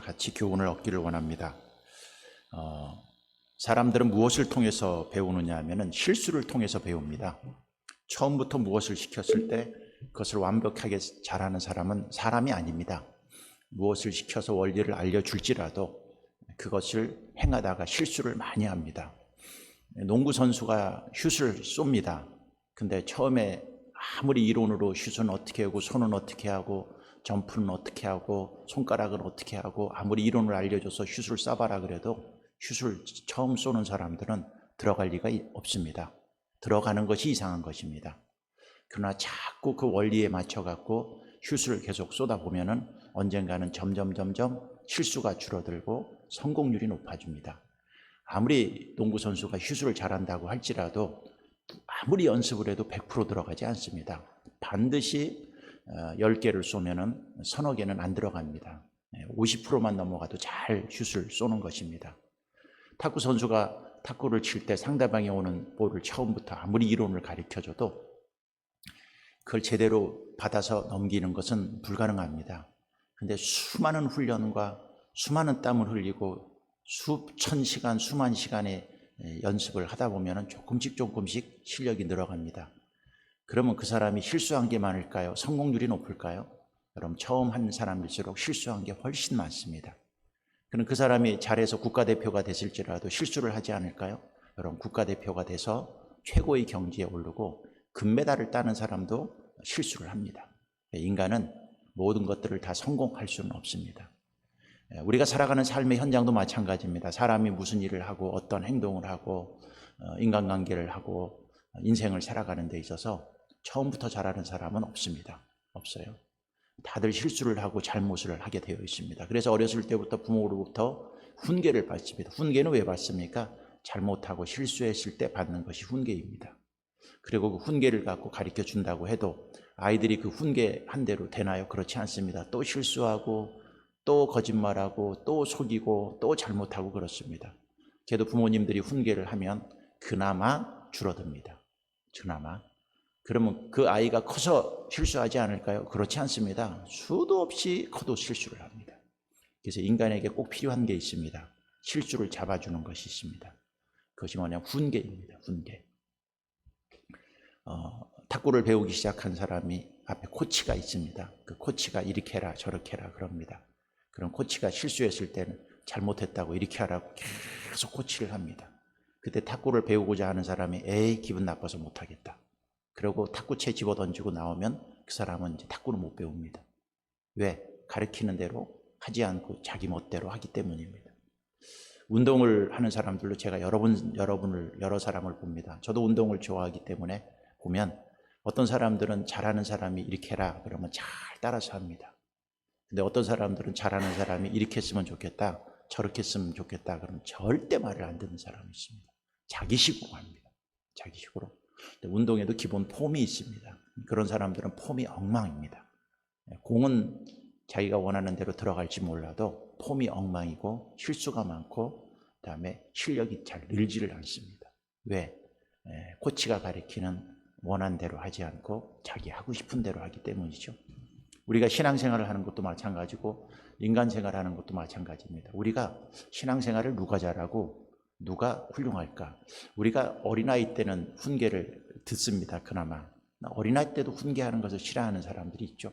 여러분들과 같이 교훈을 얻기를 원합니다. 어, 사람들은 무엇을 통해서 배우느냐 하면은 실수를 통해서 배웁니다. 처음부터 무엇을 시켰을 때 그것을 완벽하게 잘하는 사람은 사람이 아닙니다. 무엇을 시켜서 원리를 알려줄지라도 그것을 행하다가 실수를 많이 합니다. 농구 선수가 슛을 쏩니다. 근데 처음에 아무리 이론으로 슛은 어떻게 하고 손은 어떻게 하고 점프는 어떻게 하고 손가락은 어떻게 하고 아무리 이론을 알려줘서 슛을 쏴봐라 그래도 슛을 처음 쏘는 사람들은 들어갈 리가 없습니다. 들어가는 것이 이상한 것입니다. 그러나 자꾸 그 원리에 맞춰 갖고 슛을 계속 쏘다 보면은 언젠가는 점점 점점 실수가 줄어들고 성공률이 높아집니다. 아무리 농구 선수가 슛을 잘한다고 할지라도 아무리 연습을 해도 100% 들어가지 않습니다. 반드시 10개를 쏘면은 서너 개는 안 들어갑니다. 50%만 넘어가도 잘 슛을 쏘는 것입니다. 탁구 선수가 탁구를 칠 때 상대방이 오는 볼을 처음부터 아무리 이론을 가르쳐 줘도 그걸 제대로 받아서 넘기는 것은 불가능합니다. 근데 수많은 훈련과 수많은 땀을 흘리고 수천 시간, 수만 시간의 연습을 하다 보면 조금씩 조금씩 실력이 늘어갑니다. 그러면 그 사람이 실수한 게 많을까요? 성공률이 높을까요? 여러분, 처음 한 사람일수록 실수한 게 훨씬 많습니다. 그럼 그 사람이 잘해서 국가대표가 됐을지라도 실수를 하지 않을까요? 여러분, 국가대표가 돼서 최고의 경지에 오르고 금메달을 따는 사람도 실수를 합니다. 인간은 모든 것들을 다 성공할 수는 없습니다. 우리가 살아가는 삶의 현장도 마찬가지입니다. 사람이 무슨 일을 하고 어떤 행동을 하고 어, 인간관계를 하고 인생을 살아가는 데 있어서 처음부터 잘하는 사람은 없습니다. 없어요. 다들 실수를 하고 잘못을 하게 되어 있습니다. 그래서 어렸을 때부터 부모로부터 훈계를 받습니다. 훈계는 왜 받습니까? 잘못하고 실수했을 때 받는 것이 훈계입니다. 그리고 그 훈계를 갖고 가르쳐 준다고 해도 아이들이 그 훈계 한 대로 되나요? 그렇지 않습니다. 또 실수하고 또 거짓말하고 또 속이고 또 잘못하고 그렇습니다. 걔도 부모님들이 훈계를 하면 그나마 줄어듭니다. 그나마. 그러면 그 아이가 커서 실수하지 않을까요? 그렇지 않습니다. 수도 없이 커도 실수를 합니다. 그래서 인간에게 꼭 필요한 게 있습니다. 실수를 잡아주는 것이 있습니다. 그것이 뭐냐? 훈계입니다. 훈계. 어, 탁구를 배우기 시작한 사람이 앞에 코치가 있습니다. 그 코치가 이렇게 해라 저렇게 해라 그럽니다. 그런 코치가 실수했을 때는 잘못했다고 이렇게 하라고 계속 코치를 합니다. 그때 탁구를 배우고자 하는 사람이 에이 기분 나빠서 못하겠다. 그리고 탁구채 집어 던지고 나오면 그 사람은 이제 탁구를 못 배웁니다. 왜? 가르치는 대로 하지 않고 자기 멋대로 하기 때문입니다. 운동을 하는 사람들로 제가 여러분, 여러분을, 여러 사람을 봅니다. 저도 운동을 좋아하기 때문에 보면 어떤 사람들은 잘하는 사람이 이렇게 해라 그러면 잘 따라서 합니다. 근데 어떤 사람들은 잘하는 사람이 이렇게 했으면 좋겠다, 저렇게 했으면 좋겠다 그러면 절대 말을 안 듣는 사람이 있습니다. 자기식으로 합니다. 자기식으로. 운동에도 기본 폼이 있습니다. 그런 사람들은 폼이 엉망입니다. 공은 자기가 원하는 대로 들어갈지 몰라도 폼이 엉망이고 실수가 많고 그다음에 실력이 잘 늘지를 않습니다. 왜? 코치가 가리키는 원한 대로 하지 않고 자기 하고 싶은 대로 하기 때문이죠. 우리가 신앙생활을 하는 것도 마찬가지고 인간생활을 하는 것도 마찬가지입니다. 우리가 신앙생활을 누가 잘하고 누가 훌륭할까? 우리가 어린아이 때는 훈계를 듣습니다. 그나마. 어린아이 때도 훈계하는 것을 싫어하는 사람들이 있죠.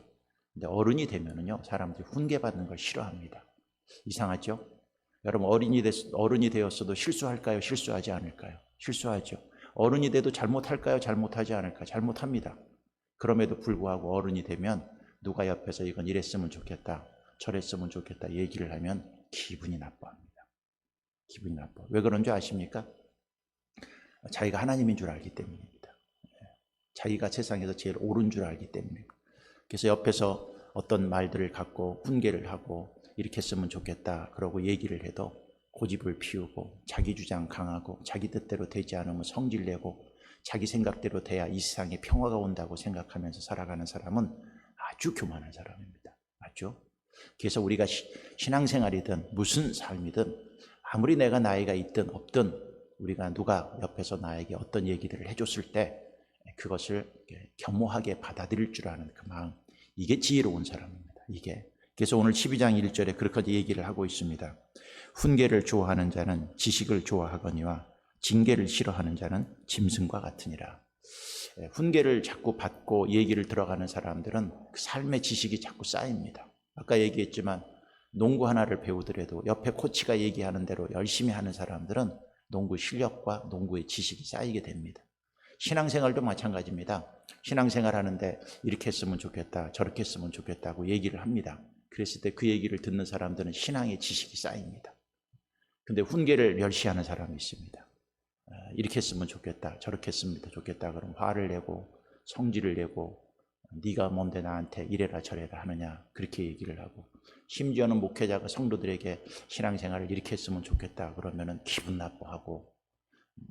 근데 어른이 되면은요, 사람들이 훈계받는 걸 싫어합니다. 이상하죠? 여러분, 어린이, 됐, 어른이 되었어도 실수할까요? 실수하지 않을까요? 실수하죠. 어른이 돼도 잘못할까요? 잘못하지 않을까? 잘못합니다. 그럼에도 불구하고 어른이 되면 누가 옆에서 이건 이랬으면 좋겠다, 저랬으면 좋겠다 얘기를 하면 기분이 나빠합니다. 기분이 나빠. 왜 그런 줄 아십니까? 자기가 하나님인 줄 알기 때문입니다. 자기가 세상에서 제일 옳은 줄 알기 때문입니다. 그래서 옆에서 어떤 말들을 갖고 훈계를 하고 이렇게 했으면 좋겠다 그러고 얘기를 해도 고집을 피우고 자기 주장 강하고 자기 뜻대로 되지 않으면 성질 내고 자기 생각대로 돼야 이 세상에 평화가 온다고 생각하면서 살아가는 사람은 아주 교만한 사람입니다. 맞죠? 그래서 우리가 신앙생활이든 무슨 삶이든 아무리 내가 나이가 있든 없든 우리가 누가 옆에서 나에게 어떤 얘기들을 해줬을 때 그것을 겸허하게 받아들일 줄 아는 그 마음 이게 지혜로운 사람입니다. 이게 그래서 오늘 12장 1절에 그렇게 얘기를 하고 있습니다. 훈계를 좋아하는 자는 지식을 좋아하거니와 징계를 싫어하는 자는 짐승과 같으니라. 예, 훈계를 자꾸 받고 얘기를 들어가는 사람들은 그 삶의 지식이 자꾸 쌓입니다. 아까 얘기했지만 농구 하나를 배우더라도 옆에 코치가 얘기하는 대로 열심히 하는 사람들은 농구 실력과 농구의 지식이 쌓이게 됩니다. 신앙생활도 마찬가지입니다. 신앙생활 하는데 이렇게 했으면 좋겠다, 저렇게 했으면 좋겠다고 얘기를 합니다. 그랬을 때 그 얘기를 듣는 사람들은 신앙의 지식이 쌓입니다. 근데 훈계를 멸시하는 사람이 있습니다. 아, 이렇게 했으면 좋겠다, 저렇게 했으면 좋겠다. 그럼 화를 내고 성질을 내고 네가 뭔데 나한테 이래라 저래라 하느냐 그렇게 얘기를 하고 심지어는 목회자가 성도들에게 신앙생활을 이렇게 했으면 좋겠다 그러면은 기분 나빠하고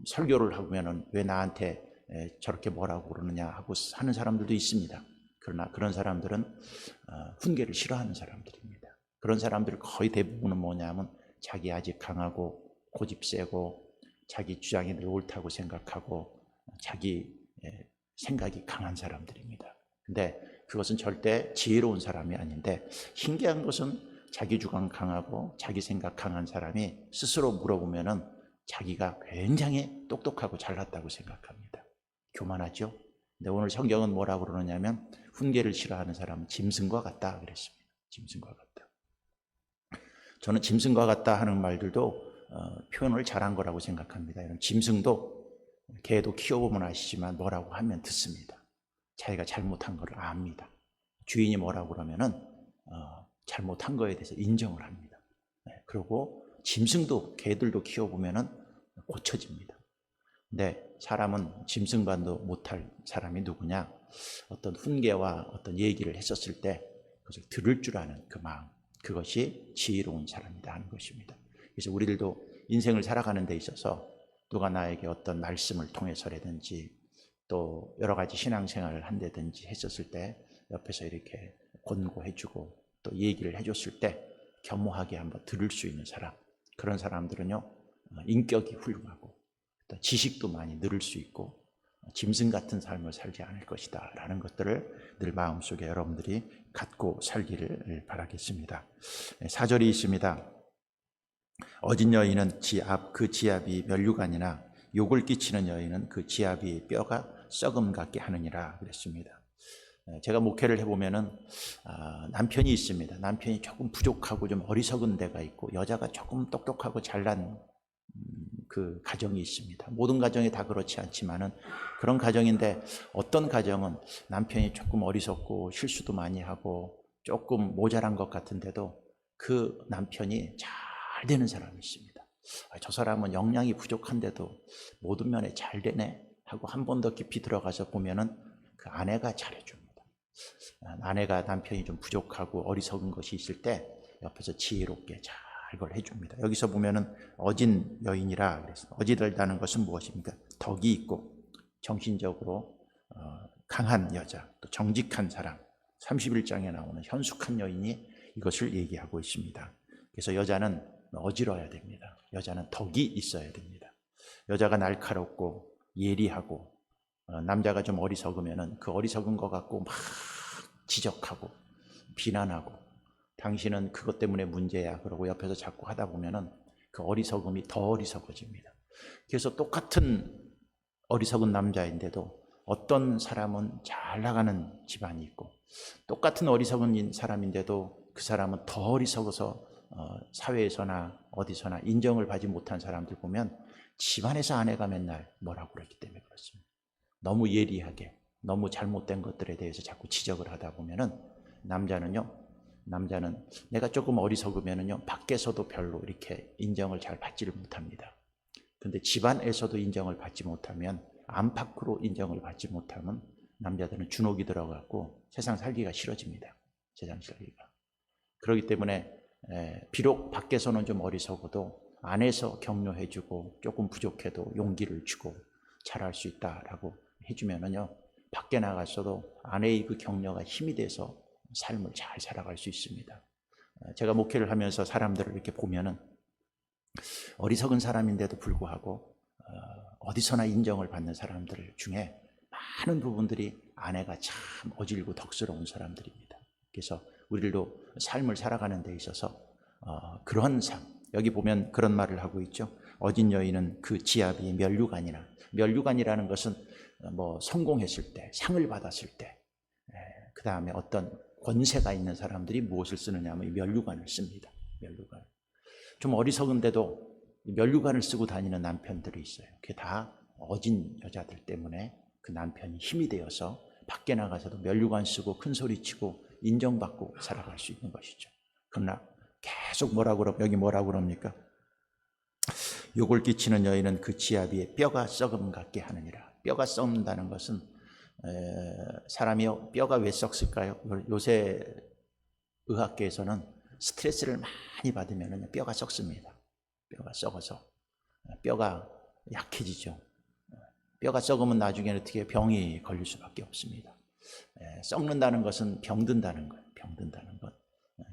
설교를 하면은 왜 나한테 에, 저렇게 뭐라고 그러느냐 하고 하는 사람들도 있습니다. 그러나 그런 사람들은 어, 훈계를 싫어하는 사람들입니다. 그런 사람들 거의 대부분은 뭐냐면 자기 아직 강하고 고집 세고 자기 주장이 늘 옳다고 생각하고 자기 에, 생각이 강한 사람들입니다. 근데 그것은 절대 지혜로운 사람이 아닌데 신기한 것은 자기 주관 강하고 자기 생각 강한 사람이 스스로 물어보면은 자기가 굉장히 똑똑하고 잘났다고 생각합니다. 교만하죠? 근데 오늘 성경은 뭐라고 그러느냐면 훈계를 싫어하는 사람은 짐승과 같다 그랬습니다. 짐승과 같다. 저는 짐승과 같다 하는 말들도 어, 표현을 잘한 거라고 생각합니다. 이런 짐승도 개도 키워보면 아시지만 뭐라고 하면 듣습니다. 자기가 잘못한 것을 압니다. 주인이 뭐라고 그러면은 어, 잘못한 거에 대해서 인정을 합니다. 네, 그리고 짐승도 개들도 키워보면은 고쳐집니다. 근데 사람은 짐승반도 못할 사람이 누구냐? 어떤 훈계와 어떤 얘기를 했었을 때 그것을 들을 줄 아는 그 마음, 그것이 지혜로운 사람이다 하는 것입니다. 그래서 우리들도 인생을 살아가는 데 있어서 누가 나에게 어떤 말씀을 통해서라든지 또 여러 가지 신앙생활을 한다든지 했었을 때 옆에서 이렇게 권고해주고 또 얘기를 해줬을 때 겸허하게 한번 들을 수 있는 사람 그런 사람들은요 어, 인격이 훌륭하고 또 지식도 많이 늘을 수 있고 어, 짐승 같은 삶을 살지 않을 것이다 라는 것들을 늘 마음속에 여러분들이 갖고 살기를 바라겠습니다. 사절이 있습니다. 어진 여인은 지압 그 지압이 멸류관이나 욕을 끼치는 여인은 그 지압이 뼈가 썩음 같게 하느니라 그랬습니다. 예, 제가 목회를 해보면은 아, 남편이 있습니다. 남편이 조금 부족하고 좀 어리석은 데가 있고 여자가 조금 똑똑하고 잘난 음, 그 가정이 있습니다. 모든 가정이 다 그렇지 않지만은 그런 가정인데 어떤 가정은 남편이 조금 어리석고 실수도 많이 하고 조금 모자란 것 같은데도 그 남편이 잘 되는 사람이 있습니다. 아, 저 사람은 역량이 부족한데도 모든 면에 잘 되네 하고 한 번 더 깊이 들어가서 보면은 그 아내가 잘해줍니다. 아, 아내가 남편이 좀 부족하고 어리석은 것이 있을 때 옆에서 지혜롭게 잘 그걸 해줍니다. 여기서 보면은 어진 여인이라 그래서 어지들다는 것은 무엇입니까? 덕이 있고 정신적으로 어, 강한 여자, 또 정직한 사람. 31장에 나오는 현숙한 여인이 이것을 얘기하고 있습니다. 그래서 여자는 어지러야 됩니다. 여자는 덕이 있어야 됩니다. 여자가 날카롭고 예리하고 어, 남자가 좀 어리석으면은 그 어리석은 것 갖고 막 지적하고 비난하고 당신은 그것 때문에 문제야 그러고 옆에서 자꾸 하다 보면은 그 어리석음이 더 어리석어집니다. 그래서 똑같은 어리석은 남자인데도 어떤 사람은 잘 나가는 집안이 있고 똑같은 어리석은 사람인데도 그 사람은 더 어리석어서 어, 사회에서나 어디서나 인정을 받지 못한 사람들 보면 집안에서 아내가 맨날 뭐라고 그랬기 때문에 그렇습니다. 너무 예리하게 너무 잘못된 것들에 대해서 자꾸 지적을 하다 보면은 남자는요 남자는 내가 조금 어리석으면은요 밖에서도 별로 이렇게 인정을 잘 받지를 못합니다. 근데 집안에서도 인정을 받지 못하면 안팎으로 인정을 받지 못하면 남자들은 주눅이 들어갖고 세상 살기가 싫어집니다. 세상 살기가. 그렇기 때문에 비록 밖에서는 좀 어리석어도 안에서 격려해주고 조금 부족해도 용기를 주고 잘할 수 있다라고 해주면은요 밖에 나가서도 아내의 그 격려가 힘이 돼서 삶을 잘 살아갈 수 있습니다. 어, 제가 목회를 하면서 사람들을 이렇게 보면은 어리석은 사람인데도 불구하고 어, 어디서나 인정을 받는 사람들 중에 많은 부분들이 아내가 참 어질고 덕스러운 사람들입니다. 그래서 우리도 삶을 살아가는 데 있어서 어, 그런 삶 여기 보면 그런 말을 하고 있죠. 어진 여인은 그 지압이 멸류관이나 멸류관이라는 것은 뭐 성공했을 때 상을 받았을 때 그 다음에 어떤 권세가 있는 사람들이 무엇을 쓰느냐 하면 이 멸류관을 씁니다. 멸류관. 좀 어리석은데도 이 멸류관을 쓰고 다니는 남편들이 있어요. 그게 다 어진 여자들 때문에 그 남편이 힘이 되어서 밖에 나가서도 멸류관 쓰고 큰 소리 치고 인정받고 살아갈 수 있는 것이죠. 그러나 계속 뭐라고 그러 여기 뭐라고 그럽니까? 욕을 끼치는 여인은 그 지압 위에 뼈가 썩음 같게 하느니라. 뼈가 썩는다는 것은 에, 사람이 뼈가 왜 썩을까요? 요새 의학계에서는 스트레스를 많이 받으면 뼈가 썩습니다. 뼈가 썩어서 뼈가 약해지죠. 뼈가 썩으면 나중에는 어떻게 병이 걸릴 수밖에 없습니다. 에, 썩는다는 것은 병든다는 거예요. 병든다는 것.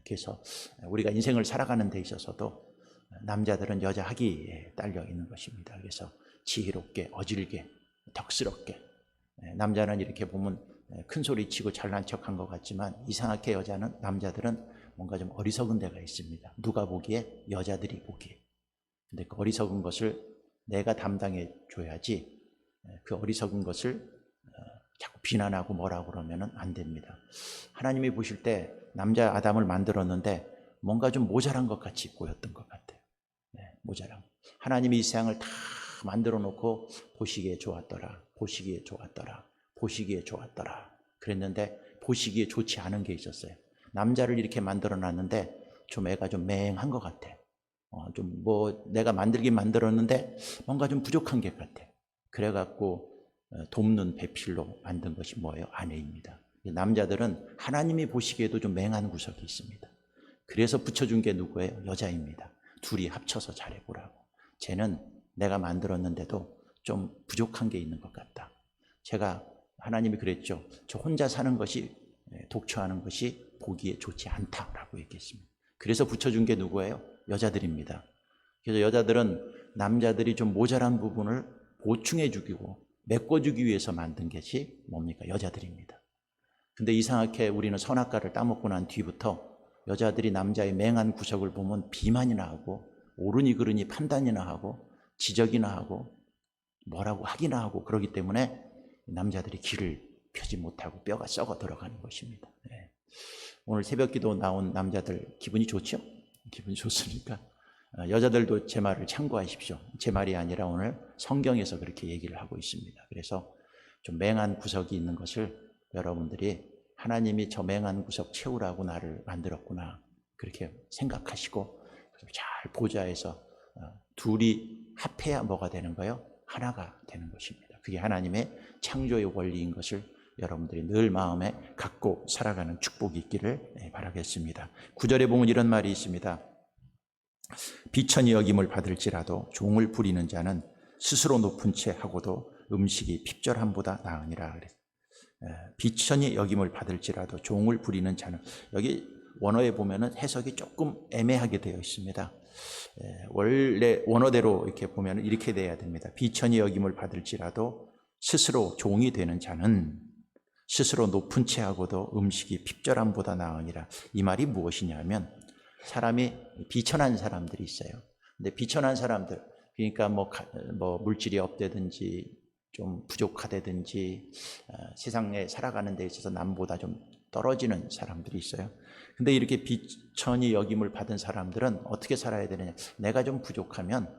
그래서 우리가 인생을 살아가는 데 있어서도 남자들은 여자 하기에 딸려 있는 것입니다. 그래서 지혜롭게, 어질게, 덕스럽게. 남자는 이렇게 보면 큰 소리 치고 잘난 척 한 것 같지만 이상하게 여자는 남자들은 뭔가 좀 어리석은 데가 있습니다. 누가 보기에 여자들이 보기에. 근데 그 어리석은 것을 내가 담당해 줘야지 그 어리석은 것을 자꾸 비난하고 뭐라고 그러면 안 됩니다. 하나님이 보실 때 남자 아담을 만들었는데 뭔가 좀 모자란 것 같이 보였던 것 같아요. 네, 모자란. 하나님이 이 세상을 다 만들어 놓고 보시기에 좋았더라. 보시기에 좋았더라. 보시기에 좋았더라. 그랬는데 보시기에 좋지 않은 게 있었어요. 남자를 이렇게 만들어 놨는데 좀 애가 좀 맹한 것 같아. 어, 좀 뭐 내가 만들긴 만들었는데 뭔가 좀 부족한 게 같아. 그래갖고 어, 돕는 배필로 만든 것이 뭐예요? 아내입니다. 남자들은 하나님이 보시기에도 좀 맹한 구석이 있습니다. 그래서 붙여준 게 누구예요? 여자입니다. 둘이 합쳐서 잘해보라고. 쟤는 내가 만들었는데도 좀 부족한 게 있는 것 같다. 제가 하나님이 그랬죠. 저 혼자 사는 것이 예, 독초하는 것이 보기에 좋지 않다라고 얘기했습니다. 그래서 붙여준 게 누구예요? 여자들입니다. 그래서 여자들은 남자들이 좀 모자란 부분을 보충해 주고 메꿔주기 위해서 만든 것이 뭡니까? 여자들입니다. 근데 이상하게 우리는 선악과를 따먹고 난 뒤부터 여자들이 남자의 맹한 구석을 보면 비만이나 하고 옳으니 그르니 판단이나 하고 지적이나 하고 뭐라고 하기나 하고 그러기 때문에 남자들이 길을 펴지 못하고 뼈가 썩어 들어가는 것입니다. 네. 오늘 새벽 기도 나온 남자들 기분이 좋죠? 기분이 좋습니까? 어, 여자들도 제 말을 참고하십시오. 제 말이 아니라 오늘 성경에서 그렇게 얘기를 하고 있습니다. 그래서 좀 맹한 구석이 있는 것을 여러분들이 하나님이 저 맹한 구석 채우라고 나를 만들었구나. 그렇게 생각하시고 잘 보좌에서 어, 둘이 합해야 뭐가 되는 거예요? 하나가 되는 것입니다. 그게 하나님의 창조의 원리인 것을 여러분들이 늘 마음에 갖고 살아가는 축복이 있기를 네, 바라겠습니다. 구절에 보면 이런 말이 있습니다. 비천이 여김을 받을지라도 종을 부리는 자는 스스로 높은 채 하고도 음식이 핍절함보다 나으니라 그랬 비천이 여김을 받을지라도 종을 부리는 자는 여기 원어에 보면은 해석이 조금 애매하게 되어 있습니다. 원래 원어대로 이렇게 보면 이렇게 돼야 됩니다. 비천이 여김을 받을지라도 스스로 종이 되는 자는 스스로 높은 채하고도 음식이 핍절함보다 나으니라. 이 말이 무엇이냐면 사람이 비천한 사람들이 있어요. 근데 비천한 사람들, 그러니까 뭐, 뭐 물질이 없다든지 좀 부족하다든지 어, 세상에 살아가는 데 있어서 남보다 좀 떨어지는 사람들이 있어요. 근데 이렇게 비천이 여김을 받은 사람들은 어떻게 살아야 되느냐? 내가 좀 부족하면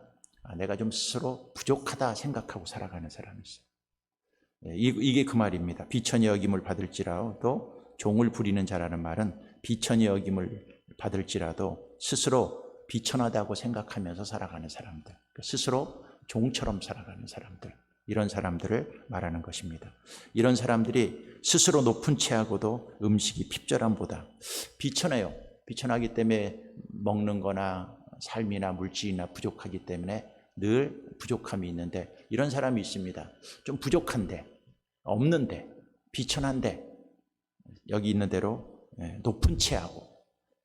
아, 내가 좀 스스로 부족하다 생각하고 살아가는 사람이 있어요. 네, 이게 그 말입니다. 비천이 여김을 받을지라도 종을 부리는 자라는 말은 비천이 여김을 받을지라도 스스로 비천하다고 생각하면서 살아가는 사람들, 스스로 종처럼 살아가는 사람들, 이런 사람들을 말하는 것입니다. 이런 사람들이 스스로 높은 채하고도 음식이 핍절함보다 비천해요. 비천하기 때문에 먹는 거나 삶이나 물질이나 부족하기 때문에 늘 부족함이 있는데 이런 사람이 있습니다. 좀 부족한데, 없는데, 비천한데, 여기 있는 대로 예, 높은 채하고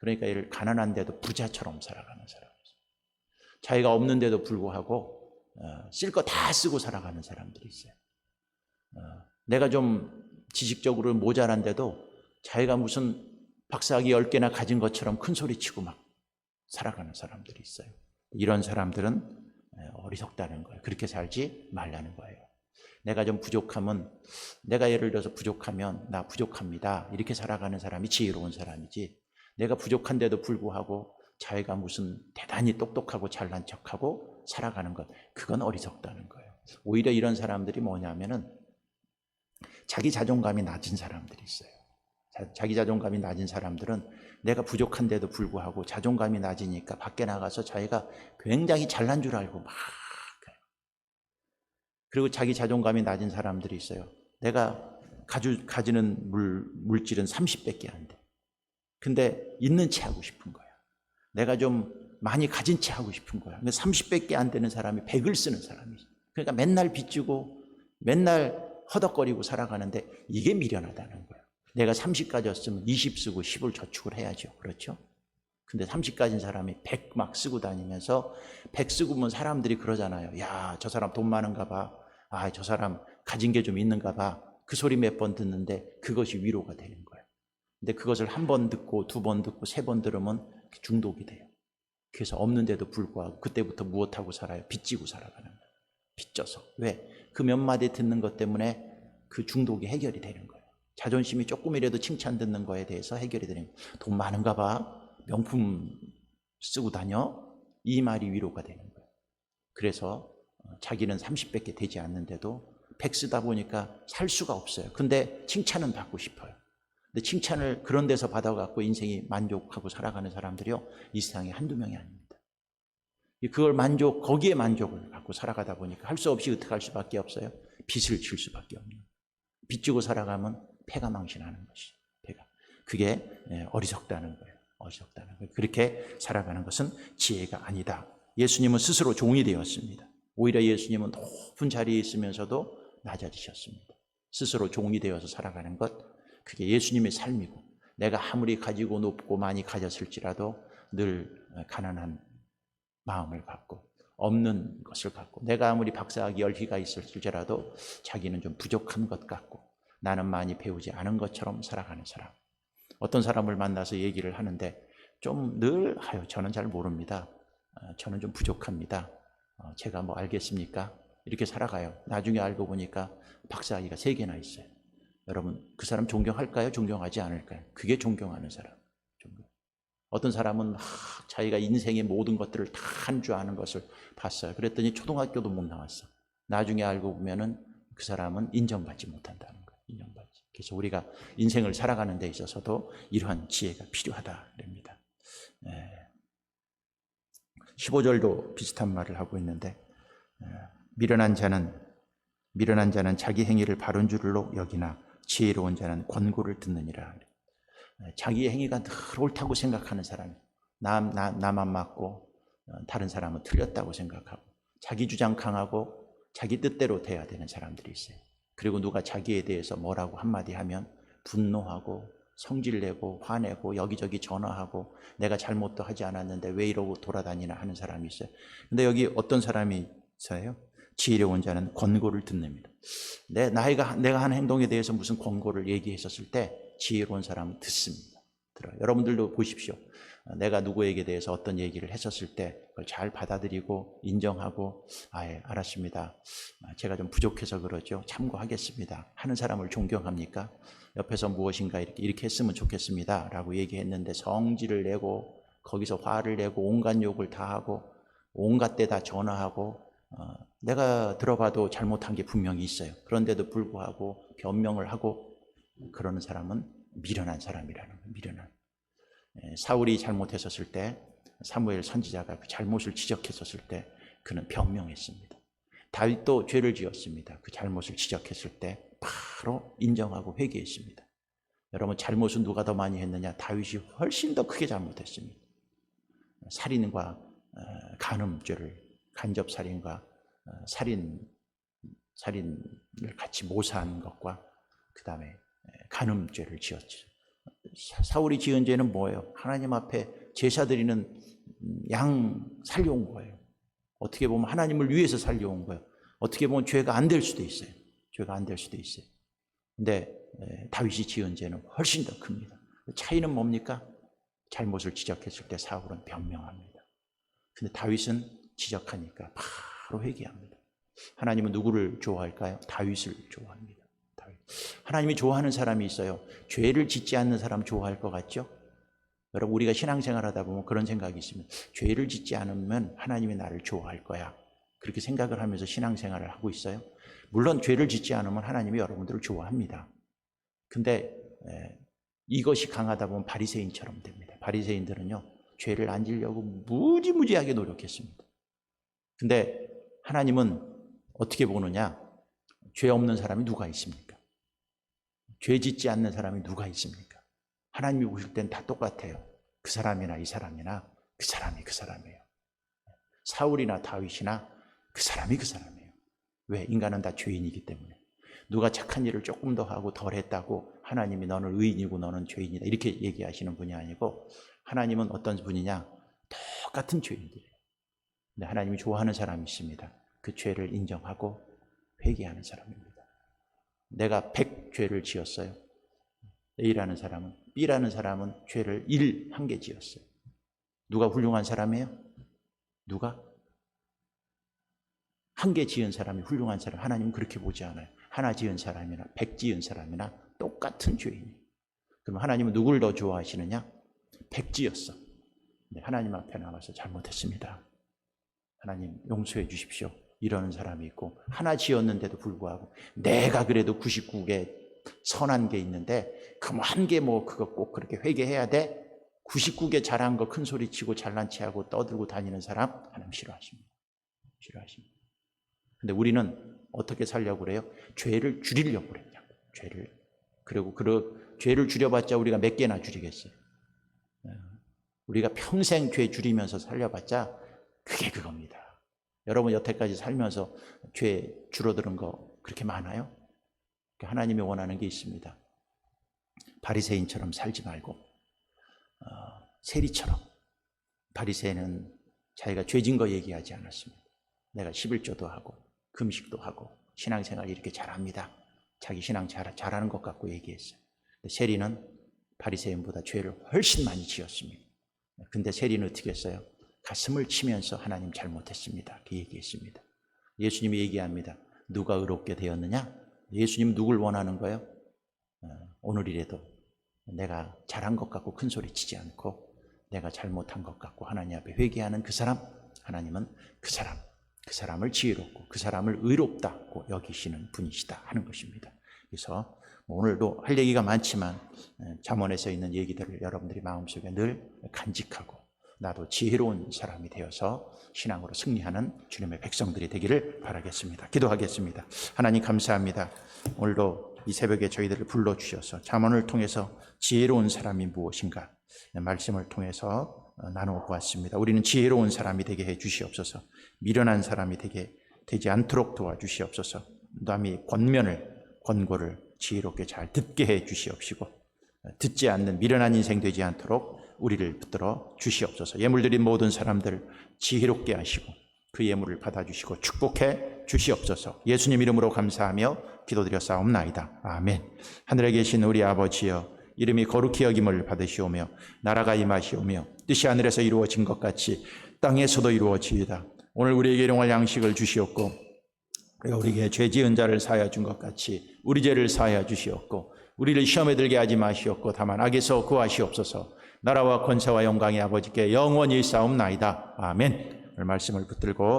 그러니까 이를 가난한데도 부자처럼 살아가는 사람이죠. 자기가 없는데도 불구하고 어, 쓸거 다 쓰고 살아가는 사람들이 있어요. 어, 내가 좀 지식적으로 모자란데도 자기가 무슨 박사학위 10개나 가진 것처럼 큰 소리 치고 막 살아가는 사람들이 있어요. 이런 사람들은 어리석다는 거예요. 그렇게 살지 말라는 거예요. 내가 좀 부족하면 내가 예를 들어서 부족하면 나 부족합니다. 이렇게 살아가는 사람이 지혜로운 사람이지. 내가 부족한데도 불구하고 자기가 무슨 대단히 똑똑하고 잘난 척하고 살아가는 것 그건 어리석다는 거예요. 오히려 이런 사람들이 뭐냐면은 자기 자존감이 낮은 사람들이 있어요. 자, 기 자존감이 낮은 사람들은 내가 부족한데도 불구하고 자존감이 낮으니까 밖에 나가서 자기가 굉장히 잘난 줄 알고 막. 그리고 자기 자존감이 낮은 사람들이 있어요. 내가 가주, 가지는 물, 물질은 30밖에 안 돼. 근데 있는 채 하고 싶은 거야. 내가 좀 많이 가진 채 하고 싶은 거야. 근데 30밖에 안 되는 사람이 100을 쓰는 사람이지. 그러니까 맨날 빚지고 맨날 허덕거리고 살아가는데 이게 미련하다는 거야. 내가 30가졌으면 20 쓰고 10을 저축을 해야죠. 그렇죠? 근데 30가진 사람이 100 막 쓰고 다니면서 100 쓰고 면 사람들이 그러잖아요. 야, 저 사람 돈 많은가 봐. 아, 저 사람 가진 게 좀 있는가 봐. 그 소리 몇 번 듣는데 그것이 위로가 되는 거예요. 근데 그것을 한 번 듣고 두 번 듣고 세 번 들으면 중독이 돼요. 그래서 없는데도 불구하고 그때부터 무엇하고 살아요? 빚지고 살아가는 거예요. 빚져서. 왜? 그 몇 마디 듣는 것 때문에 그 중독이 해결이 되는 거예요. 자존심이 조금이라도 칭찬 듣는 거에 대해서 해결이 되는 거예요. 돈 많은가 봐. 명품 쓰고 다녀. 이 말이 위로가 되는 거예요. 그래서 어, 자기는 30밖에 되지 않는데도 100 쓰다 보니까 살 수가 없어요. 근데 칭찬은 받고 싶어요. 근데 칭찬을 그런 데서 받아갖고 인생이 만족하고 살아가는 사람들이요. 이 세상에 한두 명이 아닙니다. 그걸 만족, 거기에 만족을 갖고 살아가다 보니까 할 수 없이 어떻게 할 수밖에 없어요. 빚을 질 수밖에 없는 거예요. 빚지고 살아가면 패가 망신하는 것이 패가. 그게 예, 어리석다는 거예요. 어리석다는 거예요. 그렇게 살아가는 것은 지혜가 아니다. 예수님은 스스로 종이 되었습니다. 오히려 예수님은 높은 자리에 있으면서도 낮아지셨습니다. 스스로 종이 되어서 살아가는 것, 그게 예수님의 삶이고, 내가 아무리 가지고 높고 많이 가졌을지라도 늘 가난한 마음을 갖고, 없는 것을 갖고, 내가 아무리 박사학위 열기가 있을지라도 자기는 좀 부족한 것 같고, 나는 많이 배우지 않은 것처럼 살아가는 사람. 어떤 사람을 만나서 얘기를 하는데 좀늘 아유 저는 잘 모릅니다. 어, 저는 좀 부족합니다. 어, 제가 뭐 알겠습니까? 이렇게 살아가요. 나중에 알고 보니까 박사학위가 세 개나 있어요. 여러분 그 사람 존경할까요? 존경하지 않을까요? 그게 존경하는 사람. 존경. 어떤 사람은 막 자기가 인생의 모든 것들을 다 한 줄 아는 것을 봤어요. 그랬더니 초등학교도 못 나왔어. 나중에 알고 보면은 그 사람은 인정받지 못한다는 거예요. 인정받지. 그래서 우리가 인생을 살아가는 데 있어서도 이러한 지혜가 필요하다. 그럽니다. 예. 15절도 비슷한 말을 하고 있는데 예. 미련한 자는 미련한 자는 자기 행위를 바른 줄로 여기나 지혜로운 자는 권고를 듣느니라. 예. 자기 행위가 늘 옳다고 생각하는 사람, 남, 나, 나만 맞고 어, 다른 사람은 틀렸다고 생각하고 자기 주장 강하고 자기 뜻대로 돼야 되는 사람들이 있어요. 그리고 누가 자기에 대해서 뭐라고 한마디 하면 분노하고 성질내고 화내고 여기저기 전화하고 내가 잘못도 하지 않았는데 왜 이러고 돌아다니나 하는 사람이 있어요. 근데 여기 어떤 사람이 있어요? 지혜로운 자는 권고를 듣습니다. 내 나이가 내가 한 행동에 대해서 무슨 권고를 얘기했었을 때 지혜로운 사람은 듣습니다. 들어요. 여러분들도 보십시오. 내가 누구에게 대해서 어떤 얘기를 했었을 때 그걸 잘 받아들이고 인정하고 아예 알았습니다. 제가 좀 부족해서 그러죠. 참고하겠습니다. 하는 사람을 존경합니까? 옆에서 무엇인가 이렇게 이렇게 했으면 좋겠습니다라고 얘기했는데 성질을 내고 거기서 화를 내고 온갖 욕을 다 하고 온갖 때 다 전화하고 어, 내가 들어봐도 잘못한 게 분명히 있어요. 그런데도 불구하고 변명을 하고 그러는 사람은 미련한 사람이라는 거예요. 미련한. 예, 사울이 잘못했었을 때 사무엘 선지자가 그 잘못을 지적했었을 때 그는 변명했습니다. 다윗도 죄를 지었습니다. 그 잘못을 지적했을 때 바로 인정하고 회개했습니다. 여러분 잘못은 누가 더 많이 했느냐? 다윗이 훨씬 더 크게 잘못했습니다. 살인과 어, 간음죄를 간접 살인과 어, 살인 살인을 같이 모사한 것과 그 다음에 간음죄를 지었죠. 사울이 지은 죄는 뭐예요? 하나님 앞에 제사 드리는 양 살려온 거예요. 어떻게 보면 하나님을 위해서 살려온 거예요. 어떻게 보면 죄가 안 될 수도 있어요. 죄가 안 될 수도 있어요. 근데 다윗이 지은 죄는 훨씬 더 큽니다. 그 차이는 뭡니까? 잘못을 지적했을 때 사울은 변명합니다. 근데 다윗은 지적하니까 바로 회개합니다. 하나님은 누구를 좋아할까요? 다윗을 좋아합니다. 다윗. 하나님이 좋아하는 사람이 있어요. 죄를 짓지 않는 사람 좋아할 것 같죠? 여러분 우리가 신앙생활 하다 보면 그런 생각이 있으면 죄를 짓지 않으면 하나님이 나를 좋아할 거야. 그렇게 생각을 하면서 신앙생활을 하고 있어요. 물론 죄를 짓지 않으면 하나님이 여러분들을 좋아합니다. 근데 에, 이것이 강하다 보면 바리새인처럼 됩니다. 바리새인들은요 죄를 안 지려고 무지무지하게 노력했습니다. 근데 하나님은 어떻게 보느냐? 죄 없는 사람이 누가 있습니까? 죄 짓지 않는 사람이 누가 있습니까? 하나님이 보실 땐 다 똑같아요. 그 사람이나 이 사람이나 그 사람이 그 사람이에요. 사울이나 다윗이나 그 사람이 그 사람이에요. 왜? 인간은 다 죄인이기 때문에. 누가 착한 일을 조금 더 하고 덜 했다고 하나님이 너는 의인이고 너는 죄인이다. 이렇게 얘기하시는 분이 아니고 하나님은 어떤 분이냐? 똑같은 죄인들이에요. 근데 하나님이 좋아하는 사람이 있습니다. 그 죄를 인정하고 회개하는 사람입니다. 내가 100 죄를 지었어요. A라는 사람은 B라는 사람은 죄를 1, 한 개 지었어요. 누가 훌륭한 사람이에요? 누가? 한 개 지은 사람이 훌륭한 사람. 하나님은 그렇게 보지 않아요. 하나 지은 사람이나 백 지은 사람이나 똑같은 죄인이에요. 그럼 하나님은 누구를 더 좋아하시느냐? 백 지었어. 근데 하나님 앞에 나와서 잘못했습니다. 하나님 용서해 주십시오. 이러는 사람이 있고 하나 지었는데도 불구하고 내가 그래도 99개 선한 게 있는데 그럼 한개뭐 그거 꼭 그렇게 회개해야 돼? 99개 잘한 거 큰 소리 치고 잘난 체하고 떠들고 다니는 사람 하나님 싫어하십니다. 싫어하십니다. 근데 우리는 어떻게 살려고 그래요? 죄를 줄이려고 그랬냐? 죄를 그리고 그 죄를 줄여봤자 우리가 몇 개나 줄이겠어요? 예. 우리가 평생 죄 줄이면서 살려봤자 그게 그겁니다. 여러분 여태까지 살면서 죄 줄어드는 거 그렇게 많아요? 하나님이 원하는 게 있습니다. 바리새인처럼 살지 말고 어, 세리처럼 바리새인은 자기가 죄진 거 얘기하지 않았습니다. 내가 11조도 하고 금식도 하고 신앙생활 이렇게 잘합니다. 자기 신앙 잘, 잘하는 것 같고 얘기했어요. 세리는 바리새인보다 죄를 훨씬 많이 지었습니다. 근데 세리는 어떻게 했어요? 가슴을 치면서 하나님 잘못했습니다. 그 얘기했습니다. 예수님이 얘기합니다. 누가 의롭게 되었느냐? 예수님 누굴 원하는 거예요? 어, 오늘이라도 내가 잘한 것 같고 큰 소리 치지 않고 내가 잘못한 것 같고 하나님 앞에 회개하는 그 사람 하나님은 그 사람 그 사람을 지혜롭고 그 사람을 의롭다고 여기시는 분이시다 하는 것입니다. 그래서 뭐 오늘도 할 얘기가 많지만 잠언에서 있는 얘기들을 여러분들이 마음속에 늘 간직하고 나도 지혜로운 사람이 되어서 신앙으로 승리하는 주님의 백성들이 되기를 바라겠습니다. 기도하겠습니다. 하나님 감사합니다. 오늘도 이 새벽에 저희들을 불러 주셔서 잠언을 통해서 지혜로운 사람이 무엇인가 말씀을 통해서 나누어 보았습니다. 우리는 지혜로운 사람이 되게 해 주시옵소서. 미련한 사람이 되게 되지 않도록 도와주시옵소서. 남이 권면을 권고를 지혜롭게 잘 듣게 해 주시옵시고 듣지 않는 미련한 인생 되지 않도록 우리를 붙들어 주시옵소서. 예물 드린 모든 사람들 지혜롭게 하시고 그 예물을 받아주시고 축복해 주시옵소서. 예수님 이름으로 감사하며 기도드려 싸움나이다. 아멘. 하늘에 계신 우리 아버지여 이름이 거룩히 여김을 받으시오며 나라가 임하시오며 뜻이 하늘에서 이루어진 것 같이 땅에서도 이루어지이다. 오늘 우리에게 일용할 양식을 주시옵고 우리에게 죄 지은 자를 사하여 준 것 같이 우리 죄를 사하여 주시옵고 우리를 시험에 들게 하지 마시옵고 다만 악에서 구하시옵소서. 나라와 권세와 영광이 아버지께 영원히 싸움나이다. 아멘. 말씀을 붙들고